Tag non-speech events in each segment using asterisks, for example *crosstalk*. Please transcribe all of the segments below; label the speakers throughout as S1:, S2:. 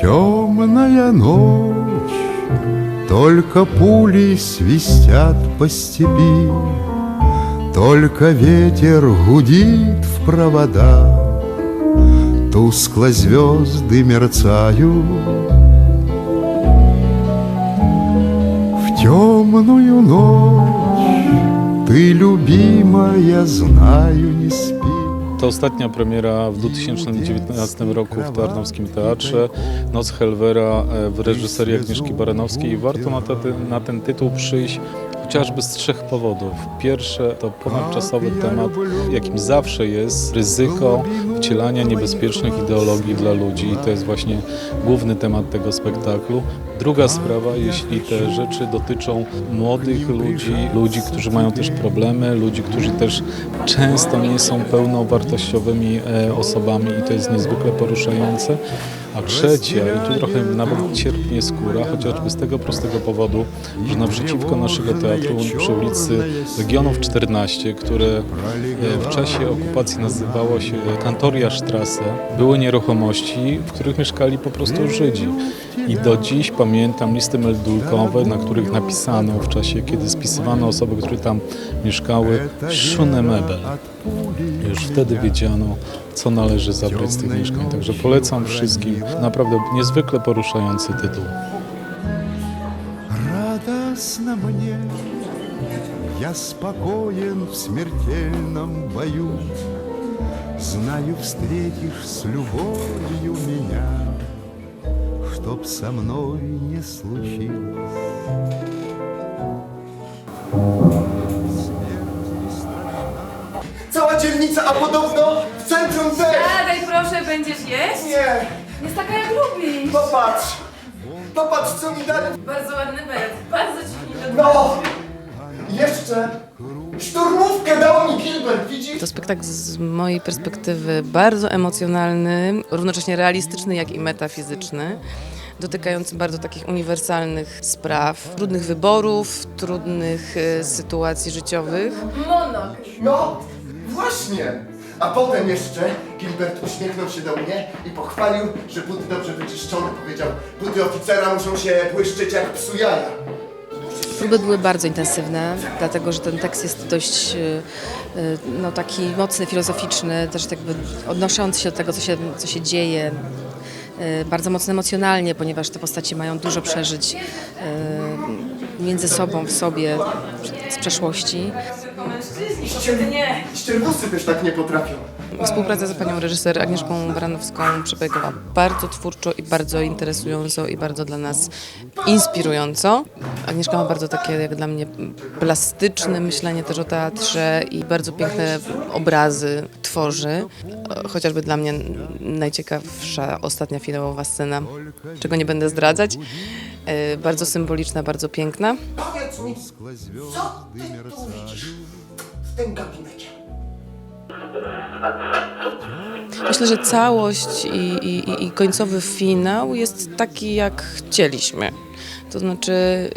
S1: Темная ночь, только пули свистят по степи, Только ветер гудит в провода, Тускло звезды мерцают. В темную ночь ты, любимая, знаю, не спишь.
S2: To ostatnia premiera w 2019 roku w Tarnowskim Teatrze. Noc Helwera e, w reżyserii Agnieszki Baranowskiej. Warto na, na ten tytuł przyjść chociażby z trzech powodów. Pierwsze to ponadczasowy temat, jakim zawsze jest ryzyko wcielania niebezpiecznych ideologii dla ludzi. I to jest właśnie główny temat tego spektaklu. Druga sprawa, jeśli te rzeczy dotyczą młodych ludzi, ludzi, którzy mają też problemy, ludzi, którzy też często nie są pełnowartościowymi e, osobami i to jest niezwykle poruszające. A trzecia, i tu trochę nawet cierpnie skóra, chociażby z tego prostego powodu, że naprzeciwko naszego teatru przy ulicy Legionów 14, które e, w czasie okupacji nazywało się Kantoria Strasse, były nieruchomości, w których mieszkali po prostu Żydzi. I do dziś pamiętam listy meldunkowe, na których napisano w czasie, kiedy spisywano osoby, które tam mieszkały, Schöne Mebel. Już wtedy wiedziano, co należy zabrać z tych mieszkań. Także polecam wszystkim. Naprawdę niezwykle poruszający tytuł.
S1: Радостно мне, я спокоен в смертельном бою. Знаю, встретишь с любовью меня, Чтоб со мной не случилось.
S3: Cała dzielnica, a podobno w centrum też!
S4: Siadaj proszę, będziesz jeść?
S3: Nie,
S4: Jest taka jak lubisz.
S3: popatrz! Popatrz, co mi dali!
S4: Bardzo ładny beret, bardzo ci mi
S3: No! Jeszcze szturmówkę dał mi Gilbert, widzisz?
S5: To spektakl z mojej perspektywy bardzo emocjonalny, równocześnie realistyczny, jak i metafizyczny, dotykający bardzo takich uniwersalnych spraw, trudnych wyborów, trudnych e, sytuacji życiowych.
S4: Monok.
S3: No, właśnie! A potem jeszcze Gilbert uśmiechnął się do mnie i pochwalił, że buty dobrze wyczyszczone. Powiedział, buty oficera muszą się błyszczeć jak psu jaja.
S5: Próby były bardzo intensywne, dlatego że ten tekst jest dość e, e, no, taki mocny, filozoficzny, też jakby odnoszący się do tego, co się, co się dzieje. E, Bardzo mocno emocjonalnie, ponieważ te postacie mają dużo przeżyć e, między sobą, w sobie, z przeszłości.
S4: Mężczyźni, kobiety nie.
S3: Też tak nie potrafią.
S5: Współpraca z panią reżyser Agnieszką Baranowską przebiegała bardzo twórczo i bardzo interesująco i bardzo dla nas inspirująco. Agnieszka ma bardzo takie jak dla mnie plastyczne myślenie też o teatrze i bardzo piękne obrazy tworzy. Chociażby dla mnie najciekawsza ostatnia finałowa scena, czego nie będę zdradzać. E, Bardzo symboliczna, bardzo piękna.
S3: Powiedz mi, co ty tu widzisz w tym gabinecie?
S5: Myślę, że całość i, i, i końcowy finał jest taki, jak chcieliśmy. To znaczy,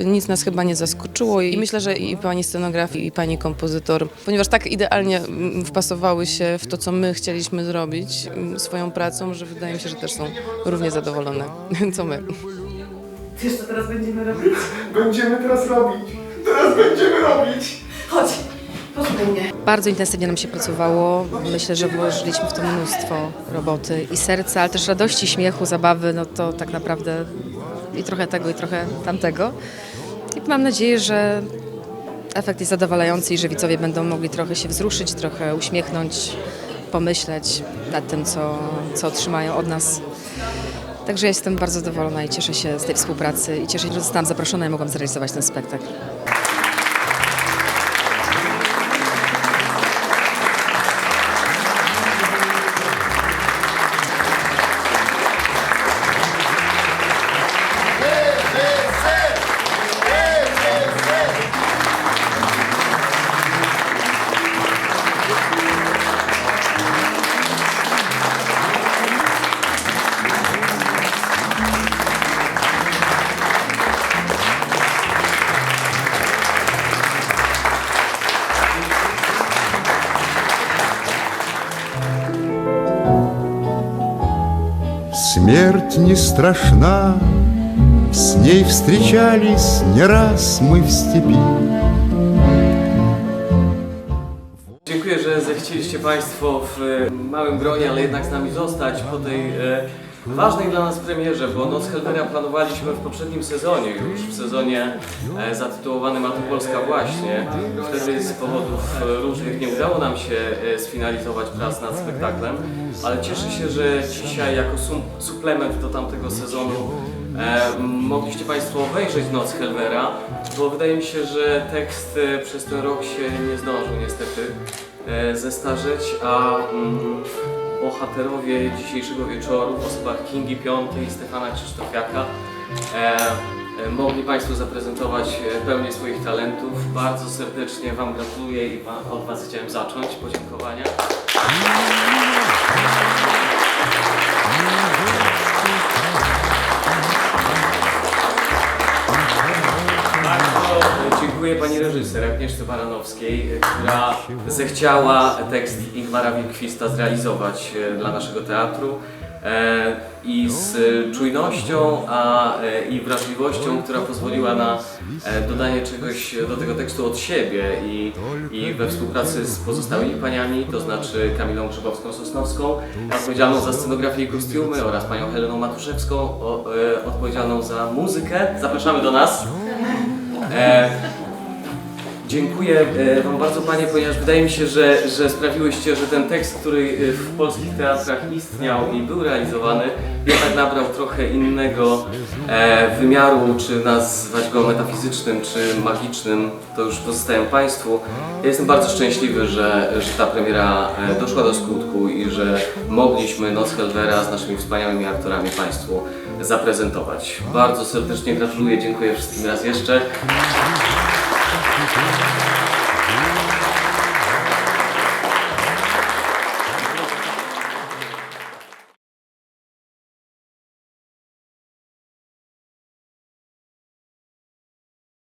S5: nic nas chyba nie zaskoczyło i myślę, że i pani scenograf, i pani kompozytor, ponieważ tak idealnie mm, wpasowały się w to, co my chcieliśmy zrobić mm, swoją pracą, że wydaje mi się, że też są równie zadowolone, *laughs* co my.
S4: Wiesz, co teraz będziemy robić?
S3: Będziemy teraz robić. Teraz będziemy robić.
S4: Chodź, posłuchaj mnie.
S5: Bardzo intensywnie nam się pracowało. Myślę, że włożyliśmy w to mnóstwo roboty i serca, ale też radości, śmiechu, zabawy. No to tak naprawdę i trochę tego, i trochę tamtego. I mam nadzieję, że efekt jest zadowalający i że widzowie będą mogli trochę się wzruszyć, trochę uśmiechnąć, pomyśleć nad tym, co, co otrzymają od nas. Także ja jestem bardzo zadowolona i cieszę się z tej współpracy i cieszę się, że zostałam zaproszona i mogłam zrealizować ten spektakl.
S1: Смерть не страшна, с ней встречались не раз мы в степи.
S6: Dziękuję, że zechcieliście Państwo w e, małym gronie, ale jednak z nami zostać po tej e, ważnej dla nas premierze, bo Noc Helvera planowaliśmy w poprzednim sezonie, już w sezonie e, zatytułowanym A tu Polska właśnie. Wtedy z powodów e, różnych nie udało nam się e, sfinalizować prac nad spektaklem, ale cieszę się, że dzisiaj jako suplement do tamtego sezonu E, mogliście Państwo obejrzeć Noc Helvera, bo wydaje mi się, że tekst przez ten rok się nie zdążył niestety e, zestarzeć, a mm, bohaterowie dzisiejszego wieczoru w osobach Kingi Piątej i Stefana Krzysztofiaka e, e, mogli Państwu zaprezentować e, pełnię swoich talentów. Bardzo serdecznie Wam gratuluję i od Was chciałem zacząć podziękowania. Dziękuję pani reżyser Agnieszce Baranowskiej, która zechciała tekst Ingmara Wilkwista zrealizować e, dla naszego teatru e, i z czujnością a, e, i wrażliwością, która pozwoliła na dodanie czegoś do tego tekstu od siebie i, i we współpracy z pozostałymi paniami, to znaczy Kamilą Grzybowską-Sosnowską, odpowiedzialną za scenografię i kostiumy oraz panią Heleną Matuszewską, o, e, odpowiedzialną za muzykę. Zapraszamy do nas. E, dziękuję e, Wam bardzo Panie, ponieważ wydaje mi się, że, że sprawiłyście, że ten tekst, który e, w polskich teatrach istniał i był realizowany, jednak nabrał trochę innego e, wymiaru, czy nazwać go metafizycznym, czy magicznym, to już pozostaję Państwu. Ja jestem bardzo szczęśliwy, że, że ta premiera doszła do skutku i że mogliśmy Noc Helvera z naszymi wspaniałymi aktorami Państwu zaprezentować. Bardzo serdecznie gratuluję, dziękuję wszystkim raz jeszcze.